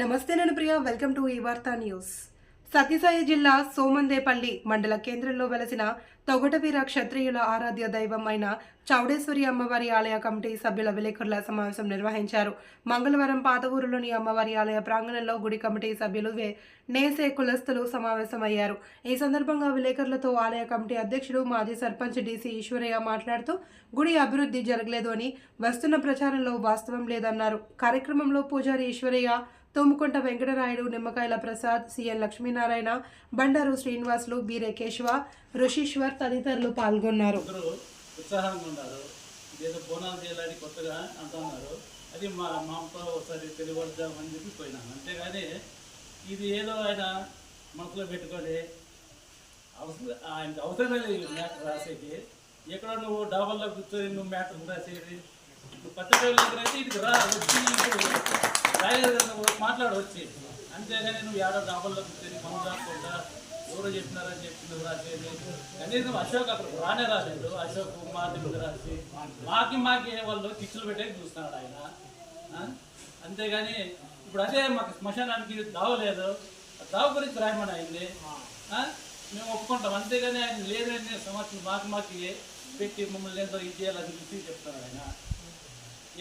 నమస్తే నేను ప్రియ. Welcome to ఈ వార్తా న్యూస్. సత్యసాయి జిల్లా సోమందేపల్లి మండల కేంద్రంలో వెలసిన తొగటవీర క్షత్రియుల ఆరాధ్య దైవం అయిన చౌడేశ్వరి అమ్మవారి ఆలయ కమిటీ సభ్యుల విలేకరుల సమావేశం నిర్వహించారు. మంగళవారం పాతవూరులోని అమ్మవారి ఆలయ ప్రాంగణంలో గుడి కమిటీ సభ్యులు వే- నేసే కులస్తులు సమావేశమయ్యారు. ఈ సందర్భంగా విలేకరులతో ఆలయ కమిటీ అధ్యక్షుడు మాజీ సర్పంచ్ డీసీ ఈశ్వరయ్య మాట్లాడుతూ గుడి అభివృద్ధి జరగలేదు అని వస్తున్న ప్రచారంలో వాస్తవం లేదన్నారు. కార్యక్రమంలో పూజారి ఈశ్వరయ్య తుమ్ముకుంట వెంకటరాయుడు నిమ్మకాయల ప్రసాద్ సిఎన్ లక్ష్మీనారాయణ బండారు శ్రీనివాసులు బీరే కేశవ ఋషీశ్వర్ తదితరులు పాల్గొన్నారు. ఉత్సాహంగా ఉన్నారు. ఏదో బోనాలు చేయాలని కొత్తగా అంటున్నారు అది మా మా అమ్మతో ఒకసారి తెలియబడదామని చెప్పి పోయినాను అంతేగాని ఇది ఏదో ఆయన మనసులో పెట్టుకొని అవసరం ఆయనకి అవసరమే లేదు మ్యాటర్ రాసేది ఎక్కడ నువ్వు డాబాల్లో కూర్చొని నువ్వు మ్యాటర్ రాసేది. నువ్వు పత్రికల అయితే ఇది రా. వచ్చి ఇప్పుడు రాయలేదు అంతేగాని నువ్వు ఏడాది దాపల్లో కూర్చొని మనం రాకుండా ఎవరు చెప్పినారని చెప్పి నువ్వు రాసేది. కనీసం అశోక్ అక్కడ రానే రాలేదు. అశోక్ మా దగ్గర రాసి మాకి మాకి వాళ్ళు కిచ్చులు పెట్టేకి చూస్తున్నాడు ఆయన. అంతేగాని ఇప్పుడు అదే మాకు శ్మశానానికి దావలేదు దావ గురించి రాయమని అయింది. మేము ఒప్పుకుంటాం. అంతేగాని ఆయన లేదని సమస్యలు మాకు మాకి పెట్టి మమ్మల్ని ఏందో ఇది చేయాలని చెప్పి చెప్తున్నాడు ఆయన.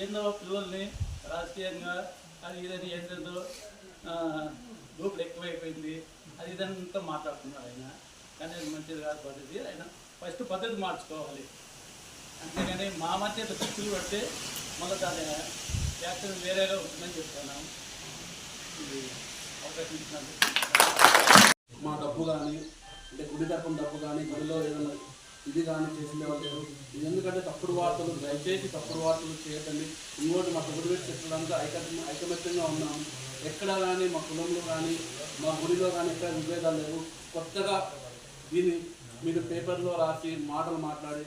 ఏందో పిల్లల్ని రాజకీయంగా అది ఇదని ఏంటంటే దూపుడు ఎక్కువైపోయింది. అది ఇదంతా మాట్లాడుతున్నారు ఆయన. కానీ అది మంచిది కాదు పద్ధతి. ఆయన ఫస్ట్ పద్ధతి మార్చుకోవాలి. అంతేగాని మా మధ్య పిచ్చులు పడితే మళ్ళీ దాని యాక్షన్ వేరేగా ఉంటుందని చెప్తున్నాం. ఇది అవకాశం ఇచ్చినందుకు. మా డబ్బు కానీ అంటే గుడి తరపున డబ్బు కానీ గుడిలో ఏదైనా ఇది కానీ చేసిందేవాళ్ళు లేరు. ఎందుకంటే తప్పుడు వార్తలు దయచేసి తప్పుడు వార్తలు చేయకండి. ఇంకోటి మా గుడి చెప్పడానికి ఐక ఐకమత్యంగా ఉన్నాము ఎక్కడ కానీ మా కులంలో కానీ మా గుడిలో కానీ ఎక్కడ విభేదాలు లేవు. కొత్తగా దీన్ని మీరు పేపర్లో రాసి మాటలు మాట్లాడి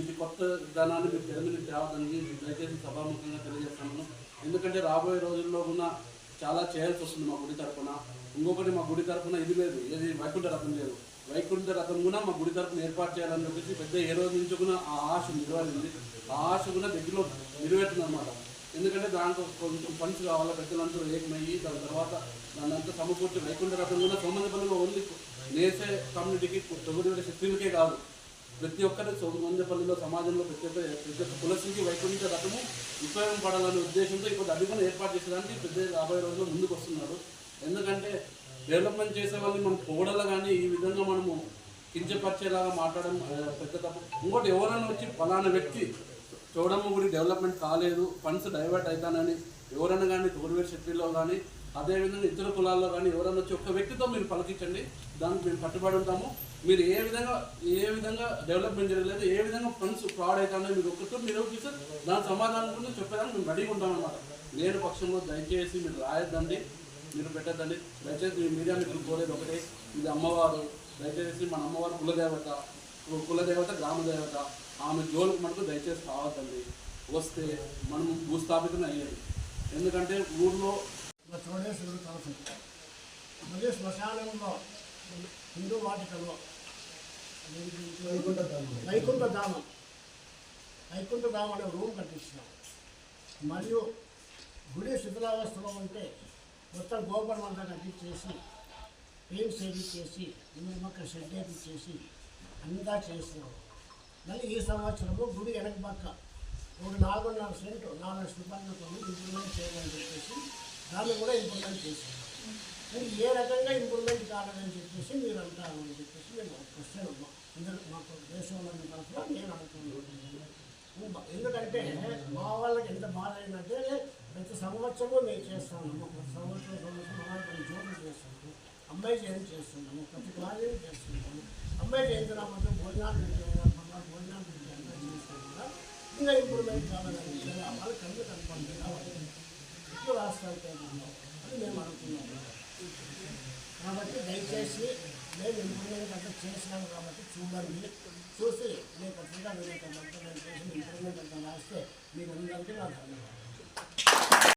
ఇది కొత్త విధానాన్ని మీరు తెర మీద తేవడానికి దయచేసి సభాముఖంగా తెలియజేస్తున్నాను. ఎందుకంటే రాబోయే రోజుల్లో కూడా చాలా చేయాల్సి వస్తుంది మా గుడి తరఫున ఇంకొకటి మా గుడి తరఫున ఇది లేదు. ఏది వైకుంఠ రథం లేదు. వైకుంఠ రథం కూడా మా గుడి తరపున ఏర్పాటు చేయాలని చెప్పేసి పెద్ద ఏ రోజు నుంచి కూడా ఆ ఆశ నిర్వహింది ఆ ఆశ కూడా దగ్గరలో నెరవేరుతుంది ఎందుకంటే దాంట్లో కొంచెం ఫండ్స్ కావాలి పెద్దలంతా ఏకమయ్యి దాని తర్వాత దాని అంతా సమకూర్చి వైకుంఠ రథం కూడా సోమందపల్లిలో ఓన్లీ నేసే కమ్యూనిటీకి తొగుడు శక్తులకే కాదు. ప్రతి ఒక్కరి సోమందపల్లిలో సమాజంలో ప్రతి ఒక్క ప్రతి ఒక్క కులసించి వైకుంఠ రథము ఉపయోగపడాలనే ఉద్దేశంతో ఇప్పుడు అది కూడా ఏర్పాటు చేసేదానికి పెద్ద రాబోయే రోజుల్లో ముందుకు వస్తున్నారు డెవలప్మెంట్ చేసే వాళ్ళని మనం పొగడలా కానీ ఈ విధంగా మనము కించపరిచేలాగా మాట్లాడడం పెద్ద తప్పు. ఇంకోటి ఎవరైనా వచ్చి ఫలానా వ్యక్తి చూడమ్మ గుడి డెవలప్మెంట్ కాలేదు ఫండ్స్ డైవర్ట్ అవుతానని ఎవరైనా కానీ గవర్నమెంట్ సెక్టరీలో కానీ అదేవిధంగా ఇతర కులాల్లో కానీ ఎవరైనా వచ్చి ఒక్క వ్యక్తితో మీరు పలకించండి దానికి మేము కట్టుబడి ఉంటాము. మీరు ఏ విధంగా ఏ విధంగా డెవలప్మెంట్ జరగలేదు ఏ విధంగా ఫండ్స్ ఫ్రాడ్ అవుతానో మీరు ఒక్కరితో మీరు దాని సమాధానం కూడా చెప్పేదానికి మేము రెడీగా ఉంటామన్నమాట. నేను పక్షంలో దయచేసి మీరు రాయొద్దండి. మీరు పెట్టద్దండి. దయచేసి మీ మీడియా మీకు కోరేది ఒకటే ఇది అమ్మవారు. దయచేసి మన అమ్మవారు కులదేవత కు- కులదేవత గ్రామదేవత ఆమె జోలికి మనకు దయచేసి కావద్దండి వస్తే మనం భూస్థాపితం అయ్యేది. ఎందుకంటే ఊర్లో మా చోడేశ్వరుడు తలసం మరియు శ్మశానంలో హిందూ వాటికలో వైకుంఠ ధామం వైకుంఠ ధామం అనే రూమ్ కట్టించినాం. మరియు గుడి శిథిలావస్థలో ఉంటే మొత్తం గోపురం అంతా కట్టించేసి పెయింట్ చేయించేసి నిమ్మక్క షెడ్ చేసి అంతా చేసినాం. మళ్ళీ ఈ సంవత్సరము గుడి వెనక పక్క ఒక నాలుగున్నర సెంటు నాలుగు రూపాయలతో ఇంప్రూవ్మెంట్ చేయాలని చెప్పేసి దాన్ని కూడా ఇంప్రూవ్మెంట్ చేసాను మరి ఏ రకంగా ఇంప్రూవ్మెంట్ కావాలని చెప్పేసి మీరు అంటారు అని చెప్పేసి నేను ఒక క్వశ్చన్ అందరూ మాకు దేశంలో తరఫున నేను అనుకుంటున్నాను ఎందుకంటే మా వాళ్ళకి ఎంత బాధ అయిందంటే ప్రతి సంవత్సరము మేము చేస్తాము ప్రతి సంవత్సరం సంవత్సరం అమ్మాయి కొన్ని చోట్ల చేస్తాము అమ్మాయి జయంతి చేస్తున్నాము ప్రతి కార్యం చేస్తున్నాము అమ్మాయి జయంతి రామంటే భోజనాలు పెట్టేవారు భోజనాలు పెట్టి అంతా చేస్తాం కూడా ఇంకా ఇంప్రూవ్మెంట్ కావాలని వాళ్ళు కళ్ళు కనపడి కావాలి ఎక్కువ రాష్ట్రాలతో అని మేము అనుకున్నాము కాబట్టి దయచేసి మేము ఇంప్రూవ్మెంట్ అంతా చేసినాము కాబట్టి చూడండి చూసి నేను పత్రికా మీరు నేను చేసిన ఇంప్రూవ్మెంట్ అంతా రాస్తే మీకు అందరికీ నాకు ధన్యవాదాలు